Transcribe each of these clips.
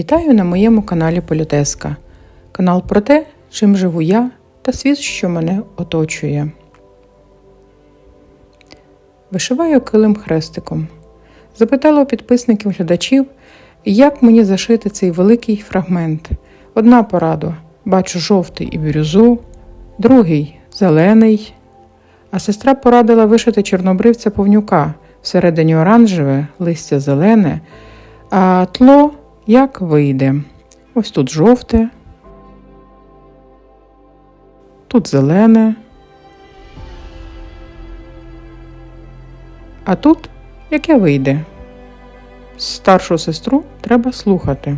Вітаю на моєму каналі Політеска. Канал про те, чим живу я та світ, що мене оточує. Вишиваю килим хрестиком. Запитала у підписників глядачів, як мені зашити цей великий фрагмент. Одна порада бачу жовтий і бірюзу, другий зелений. А сестра порадила вишити чорнобривця повнюка всередині оранжеве, листя зелене, а тло як вийде. Ось тут жовте, тут зелене. А тут яке вийде. Старшу сестру треба слухати.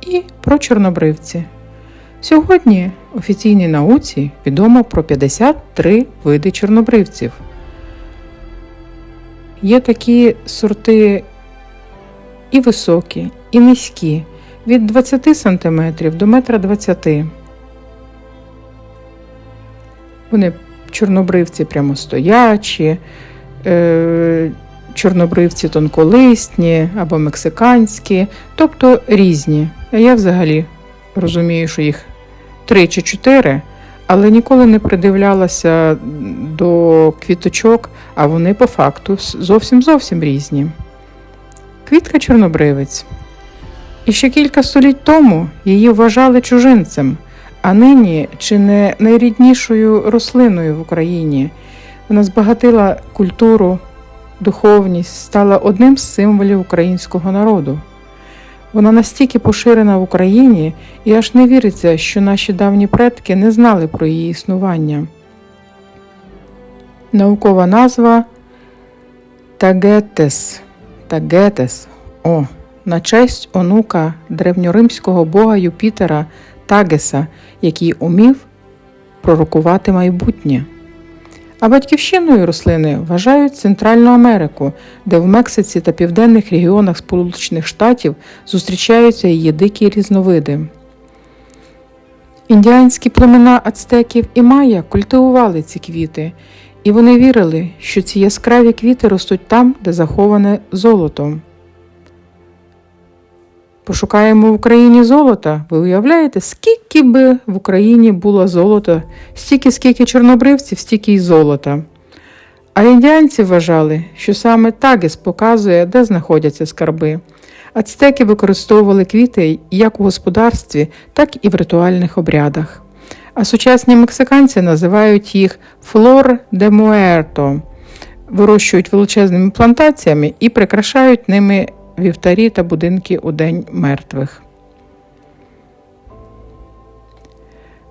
І про чорнобривці. Сьогодні офіційній науці відомо про 53 види чорнобривців. Є такі сорти і високі, і низькі, від 20 см до 1,20 м. Вони чорнобривці прямостоячі, е, чорнобривці тонколистні або мексиканські, тобто різні. А я взагалі розумію, що їх три чи чотири, але ніколи не придивлялася до квіточок, а вони по факту зовсім зовсім різні. Квітка чорнобривець. І ще кілька століть тому її вважали чужинцем, а нині чи не найріднішою рослиною в Україні. Вона збагатила культуру, духовність, стала одним з символів українського народу. Вона настільки поширена в Україні, і аж не віриться, що наші давні предки не знали про її існування. Наукова назва Тагетес. Тагетес. О, на честь онука древньоримського бога Юпітера Тагеса, який умів пророкувати майбутнє. А батьківщиною рослини вважають Центральну Америку, де в Мексиці та південних регіонах Сполучених Штатів зустрічаються її дикі різновиди. Індіанські племена ацтеків і майя культивували ці квіти, і вони вірили, що ці яскраві квіти ростуть там, де заховане золото. Пошукаємо в Україні золота. Ви уявляєте, скільки би в Україні було золота, стільки, скільки чорнобривців, стільки й золота. А індіанці вважали, що саме Тагес показує, де знаходяться скарби. Ацтеки використовували квіти як у господарстві, так і в ритуальних обрядах. А сучасні мексиканці називають їх флор де муерто, вирощують величезними плантаціями і прикрашають ними вівтарі та будинки у День мертвих.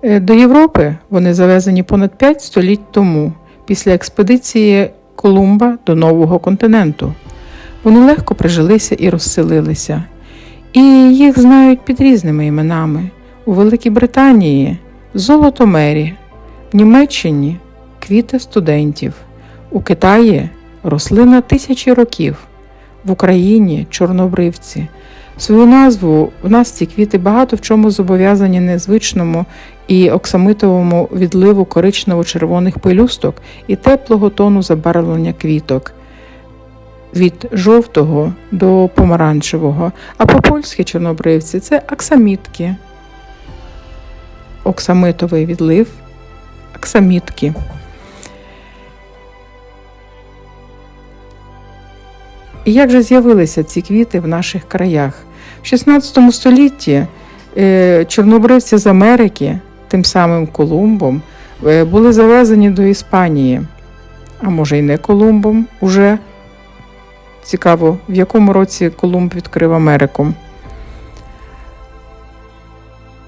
Е, до Європи вони завезені понад 5 століть тому, після експедиції Колумба до нового континенту. Вони легко прижилися і розселилися, і їх знають під різними іменами у Великій Британії золото мері, в Німеччині квіти студентів, у Китаї рослина тисячі років. В Україні чорнобривці. Свою назву в нас ці квіти багато в чому зобов'язані незвичному і оксамитовому відливу коричнево-червоних пелюсток і теплого тону забарвлення квіток. Від жовтого до помаранчевого, а по-польськи чорнобривці це аксамітки, оксамитовий відлив, аксамітки. І як же з'явилися ці квіти в наших краях? В 16 столітті е, чорнобривці з Америки, тим самим Колумбом, е, були завезені до Іспанії, а може й не Колумбом уже. Цікаво, в якому році Колумб відкрив Америку.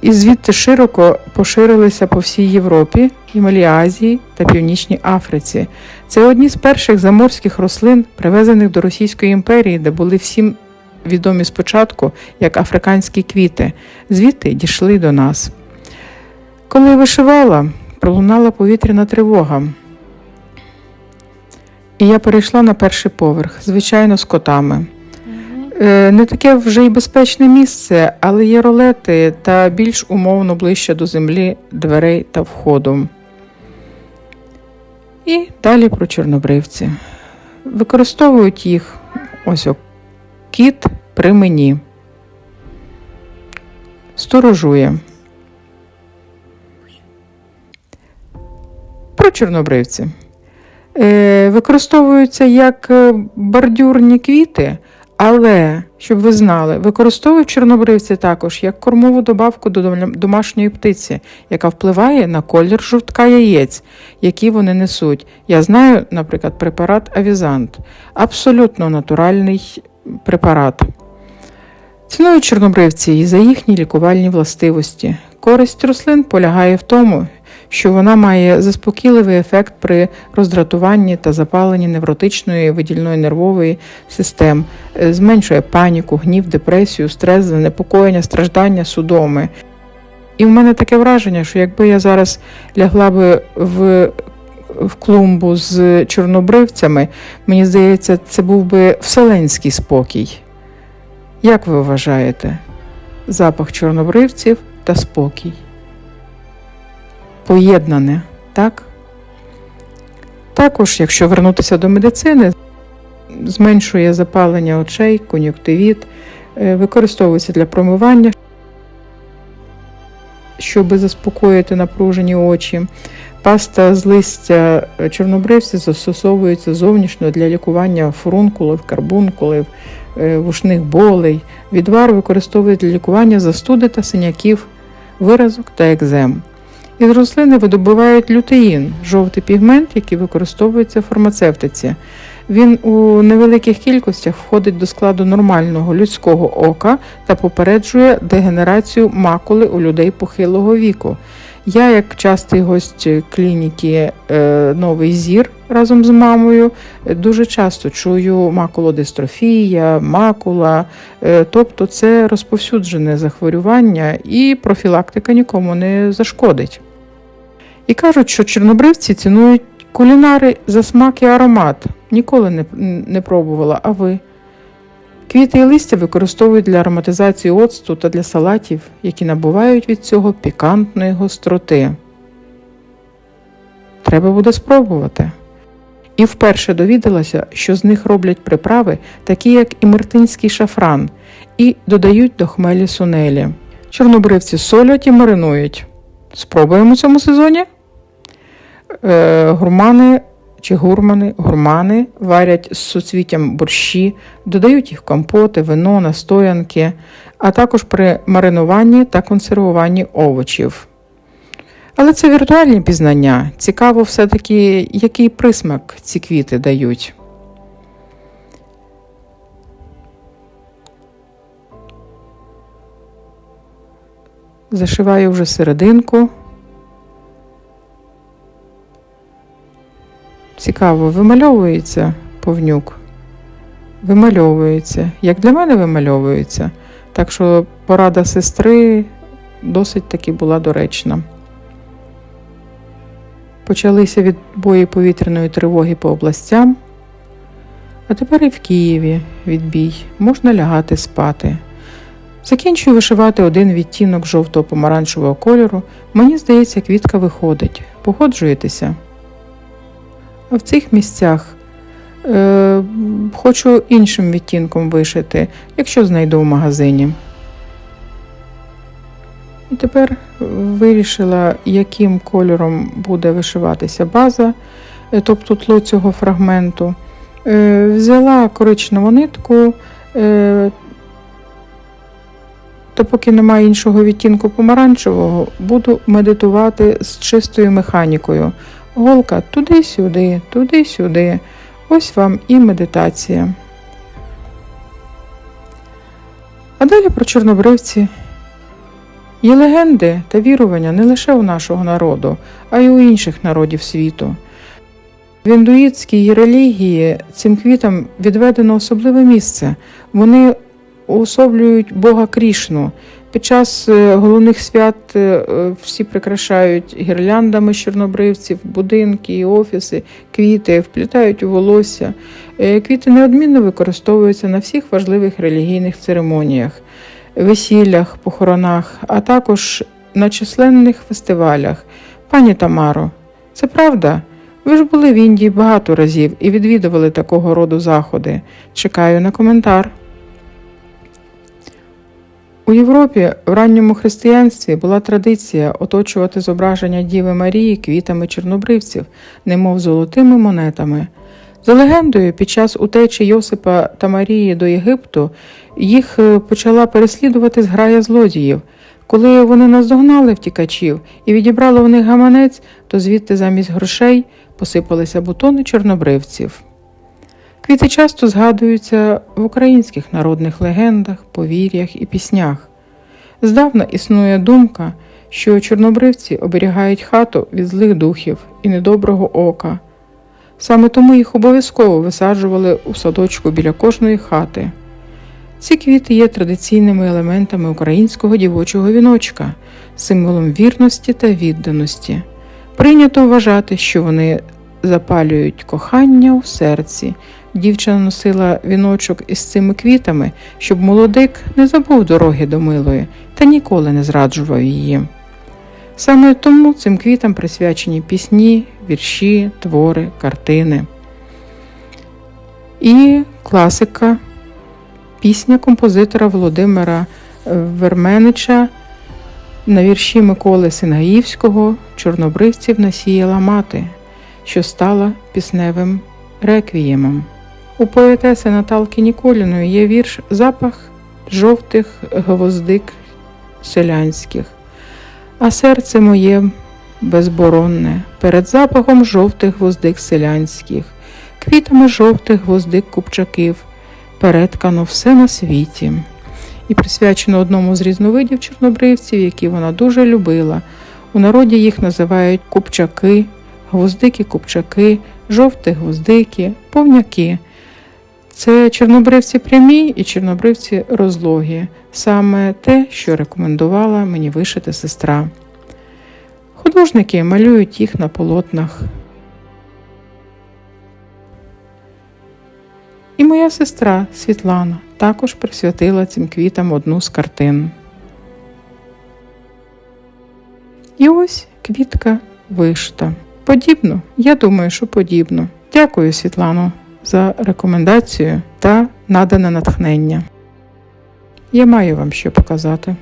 І звідти широко поширилися по всій Європі, і та Північній Африці. Це одні з перших заморських рослин, привезених до Російської імперії, де були всім відомі спочатку як африканські квіти, звідти дійшли до нас. Коли вишивала, пролунала повітряна тривога. І я перейшла на перший поверх, звичайно, з котами. Е, не таке вже й безпечне місце, але є ролети та більш умовно ближче до землі дверей та входу. І далі про чорнобривці. Використовують їх ось о, кіт, при мені. Сторожує. Про чорнобривці. Е, використовуються як е, бордюрні квіти, але, щоб ви знали, використовують чорнобривці також як кормову добавку до домашньої птиці, яка впливає на колір жовтка яєць, які вони несуть. Я знаю, наприклад, препарат Авізант, абсолютно натуральний препарат. Цінують чорнобривці і за їхні лікувальні властивості. Користь рослин полягає в тому, що вона має заспокійливий ефект при роздратуванні та запаленні невротичної видільної нервової систем, е, зменшує паніку, гнів, депресію, стрес, занепокоєння, страждання, судоми. І в мене таке враження, що якби я зараз лягла би в, в клумбу з чорнобривцями, мені здається, це був би вселенський спокій. Як ви вважаєте? Запах чорнобривців та спокій. Поєднане, так? Також, якщо вернутися до медицини, зменшує запалення очей, кон'юктивіт, е, використовується для промивання, щоб заспокоїти напружені очі. Паста з листя чорнобривця застосовується зовнішньо для лікування фурункулів, карбункулів, е, вушних болей. Відвар використовують для лікування застуди та синяків, виразок та екзем. Із рослини видобувають лютеїн, жовтий пігмент, який використовується в фармацевтиці. Він у невеликих кількостях входить до складу нормального людського ока та попереджує дегенерацію макули у людей похилого віку. Я, як частий гость клініки е, Новий Зір разом з мамою, дуже часто чую макулодистрофія, макула, е, тобто це розповсюджене захворювання і профілактика нікому не зашкодить. І кажуть, що чорнобривці цінують кулінари за смак і аромат. Ніколи не, не пробувала, а ви? Квіти і листя використовують для ароматизації оцту та для салатів, які набувають від цього пікантної гостроти. Треба буде спробувати. І вперше довідалася, що з них роблять приправи, такі як і мартинський шафран, і додають до хмелі сунелі. Чорнобривці солять і маринують. Спробуємо у цьому сезоні. Е, гурмани чи гурмани, гурмани варять з суцвіттям борщі, додають їх компоти, вино, настоянки, а також при маринуванні та консервуванні овочів. Але це віртуальні пізнання. Цікаво все-таки, який присмак ці квіти дають. Зашиваю вже серединку. Цікаво, вимальовується повнюк. Вимальовується. Як для мене вимальовується. Так що порада сестри досить таки була доречна. Почалися відбої повітряної тривоги по областям. А тепер і в Києві відбій. Можна лягати спати. Закінчую вишивати один відтінок жовтого помаранчевого кольору. Мені здається, квітка виходить. Погоджуєтеся? В цих місцях е, хочу іншим відтінком вишити, якщо знайду в магазині. І тепер вирішила, яким кольором буде вишиватися база, е, тобто тло цього фрагменту. Е, взяла коричневу нитку, е, та поки немає іншого відтінку помаранчевого, буду медитувати з чистою механікою. Голка туди-сюди, туди-сюди. Ось вам і медитація. А далі про чорнобривці. Є легенди та вірування не лише у нашого народу, а й у інших народів світу. В індуїтській релігії цим квітам відведено особливе місце. Вони уособлюють Бога Крішну. Під час е, головних свят е, е, всі прикрашають гірляндами чорнобривців, будинки, офіси, квіти, вплітають у волосся. Квіти неодмінно використовуються на всіх важливих релігійних церемоніях, весіллях, похоронах, а також на численних фестивалях. Пані Тамаро, це правда? Ви ж були в Індії багато разів і відвідували такого роду заходи. Чекаю на коментар. У Європі в ранньому християнстві була традиція оточувати зображення Діви Марії квітами чорнобривців, немов золотими монетами. За легендою, під час утечі Йосипа та Марії до Єгипту їх е, почала переслідувати зграя злодіїв. Коли вони наздогнали втікачів і відібрали у них гаманець, то звідти замість грошей посипалися бутони чорнобривців. Квіти часто згадуються в українських народних легендах, повір'ях і піснях. Здавна існує думка, що чорнобривці оберігають хату від злих духів і недоброго ока. Саме тому їх обов'язково висаджували у садочку біля кожної хати. Ці квіти є традиційними елементами українського дівочого віночка, символом вірності та відданості. Прийнято вважати, що вони запалюють кохання у серці. Дівчина носила віночок із цими квітами, щоб молодик не забув дороги до милої та ніколи не зраджував її. Саме тому цим квітам присвячені пісні, вірші, твори, картини. І класика, пісня композитора Володимира е, Верменича на вірші Миколи Сингаївського Чорнобривців насіяла мати, що стала пісневим реквіємом. У поетеси Наталки Ніколіної є вірш Запах жовтих гвоздик селянських, а серце моє безборонне перед запахом жовтих гвоздик селянських, квітами жовтих гвоздик купчаків, переткано все на світі. І присвячено одному з різновидів чорнобривців, які вона дуже любила. У народі їх називають купчаки, гвоздики-купчаки, жовті гвоздики, повняки. Це чорнобривці прямі і чорнобривці розлогі, саме те, що рекомендувала мені вишити сестра. Художники малюють їх на полотнах. І моя сестра Світлана також присвятила цим квітам одну з картин. І ось квітка вишта. Подібно, я думаю, що подібно. Дякую, Світлано, за рекомендацію та надане натхнення. Я маю вам що показати.